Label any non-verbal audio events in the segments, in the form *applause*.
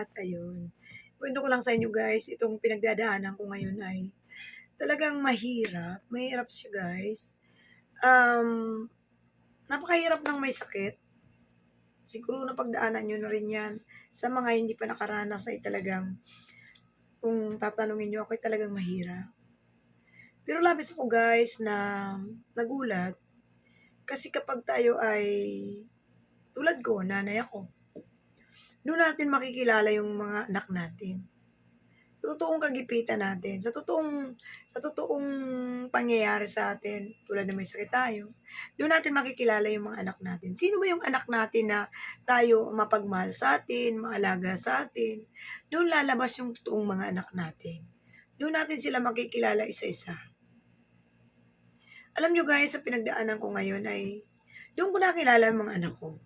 lahat, ayun. Kwento ko lang sa inyo guys, itong pinagdadaanan ko ngayon ay talagang mahirap. Mahirap siya guys. Um, napakahirap ng may sakit. Siguro napagdaanan nyo na rin yan. Sa mga hindi pa nakaranas ay talagang, kung tatanungin nyo ako ay talagang mahirap. Pero labis ako guys na nagulat. Kasi kapag tayo ay, tulad ko, nanay ako, doon natin makikilala yung mga anak natin. Sa totoong kagipitan natin, sa totoong, sa totoong pangyayari sa atin, tulad na may sakit tayo, doon natin makikilala yung mga anak natin. Sino ba yung anak natin na tayo mapagmahal sa atin, maalaga sa atin? Doon lalabas yung totoong mga anak natin. Doon natin sila makikilala isa-isa. Alam nyo guys, sa pinagdaanan ko ngayon ay, doon ko nakilala yung mga anak ko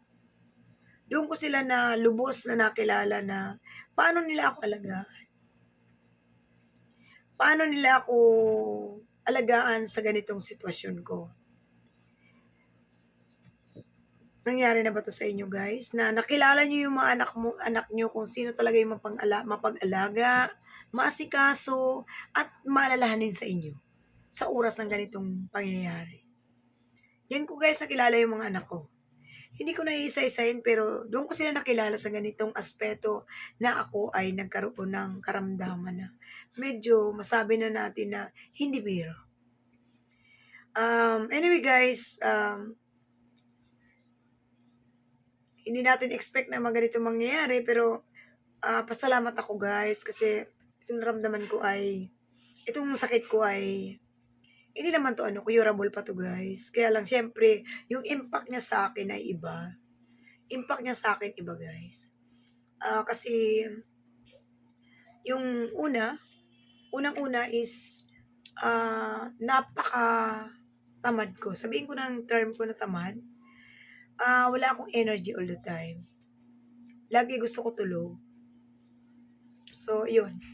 doon ko sila na lubos na nakilala na paano nila ako alagaan. Paano nila ako alagaan sa ganitong sitwasyon ko. Nangyari na ba to sa inyo guys? Na nakilala niyo yung mga anak mo, anak niyo kung sino talaga yung mapag-ala, mapag-alaga, maasikaso, at maalalahanin sa inyo sa oras ng ganitong pangyayari. Yan ko guys nakilala yung mga anak ko hindi ko na iisa-isahin pero doon ko sila nakilala sa ganitong aspeto na ako ay nagkaroon ng karamdaman na medyo masabi na natin na hindi biro. Um, anyway guys, um, hindi natin expect na mga ganito mangyayari pero uh, pasalamat ako guys kasi itong naramdaman ko ay itong sakit ko ay hindi naman to ano, curable pa to guys. Kaya lang, syempre, yung impact niya sa akin ay iba. Impact niya sa akin iba guys. Uh, kasi, yung una, unang-una is, uh, napaka tamad ko. Sabihin ko ng term ko na tamad. Uh, wala akong energy all the time. Lagi gusto ko tulog. So, yun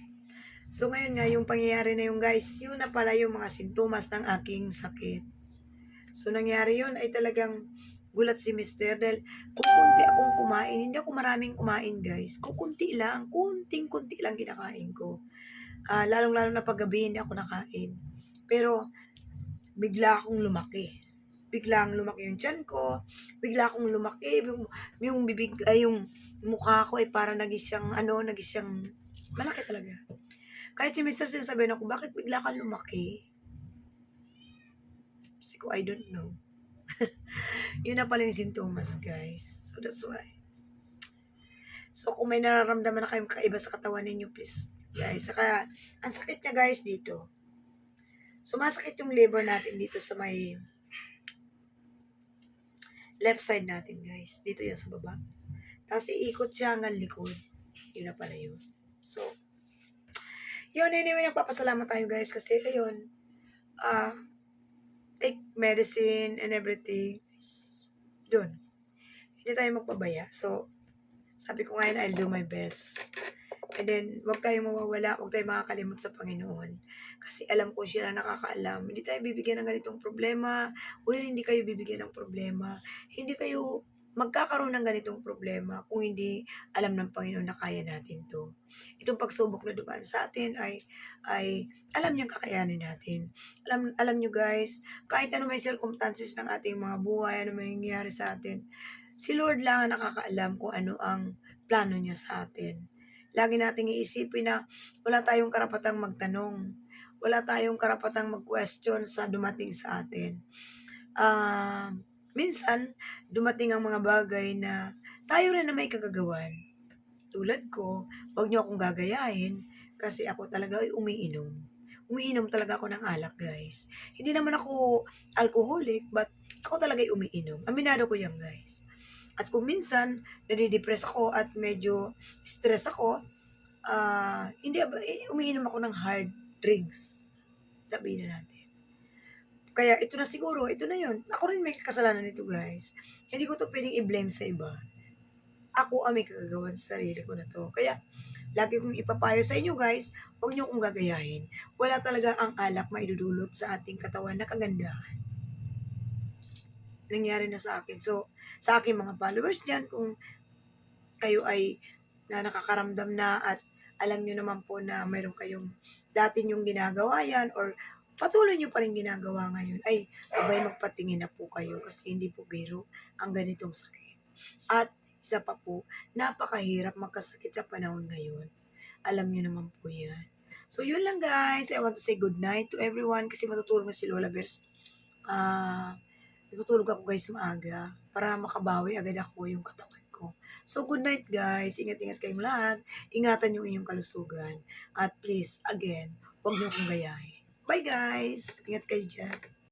So ngayon nga, yung pangyayari na yung guys, yun na pala yung mga sintomas ng aking sakit. So nangyari yun ay talagang gulat si Mister dahil kukunti akong kumain. Hindi ako maraming kumain guys. Kukunti lang, kunting-kunti lang kinakain ko. Uh, lalong-lalo na paggabi hindi ako nakain. Pero bigla akong lumaki. Biglang lumaki yung tiyan ko. Bigla akong lumaki. Yung, yung bibig, ay yung mukha ko ay para nagisang ano, nagisang malaki talaga. Kahit si Mr. sinasabi na ko, bakit bigla ka lumaki? Kasi ko, I don't know. *laughs* Yun na pala yung sintomas, guys. So, that's why. So, kung may nararamdaman na kayong kaiba sa katawan ninyo, please, guys. Saka, ang sakit niya, guys, dito. Sumasakit yung liver natin dito sa may left side natin, guys. Dito yan sa baba. Tapos, iikot siya hanggang likod. Yun na pala yun. So, yun, anyway, nagpapasalamat tayo guys kasi ayun, ah, uh, take medicine and everything. Doon. Hindi tayo magpabaya. So, sabi ko ngayon, I'll do my best. And then, wag tayong mawawala, wag tayong makakalimot sa Panginoon. Kasi alam ko siya na nakakaalam. Hindi tayo bibigyan ng ganitong problema. O hindi kayo bibigyan ng problema. Hindi kayo magkakaroon ng ganitong problema kung hindi alam ng Panginoon na kaya natin to. Itong pagsubok na dumaan sa atin ay, ay alam niyang kakayanin natin. Alam, alam niyo guys, kahit ano may circumstances ng ating mga buhay, ano may nangyayari sa atin, si Lord lang ang nakakaalam kung ano ang plano niya sa atin. Lagi nating iisipin na wala tayong karapatang magtanong. Wala tayong karapatang mag-question sa dumating sa atin. Ah... Uh, minsan, dumating ang mga bagay na tayo rin na may kagagawan. Tulad ko, wag niyo akong gagayahin kasi ako talaga ay umiinom. Umiinom talaga ako ng alak, guys. Hindi naman ako alcoholic, but ako talaga ay umiinom. Aminado ko yan, guys. At kung minsan, nadidepress ako at medyo stress ako, uh, hindi, umiinom ako ng hard drinks. Sabihin na natin. Kaya ito na siguro, ito na yon Ako rin may kasalanan nito guys. Hindi ko to pwedeng i-blame sa iba. Ako ang may kagagawan sa sarili ko na to. Kaya, lagi kong ipapayo sa inyo guys, huwag niyo kong gagayahin. Wala talaga ang alak maidudulot sa ating katawan na kagandahan. Nangyari na sa akin. So, sa aking mga followers dyan, kung kayo ay na nakakaramdam na at alam nyo naman po na mayroon kayong dati nyong ginagawa yan or patuloy nyo pa rin ginagawa ngayon, ay abay magpatingin na po kayo kasi hindi po biro ang ganitong sakit. At isa pa po, napakahirap magkasakit sa panahon ngayon. Alam nyo naman po yan. So, yun lang guys. I want to say good night to everyone kasi matutulog na si Lola Bears. Ah, natutulog ako guys maaga para makabawi agad ako yung katawan ko. So, good night guys. Ingat-ingat kayong lahat. Ingatan yung inyong kalusugan. At please, again, huwag niyo akong gayahin. Bye guys! Ingat kayo dyan.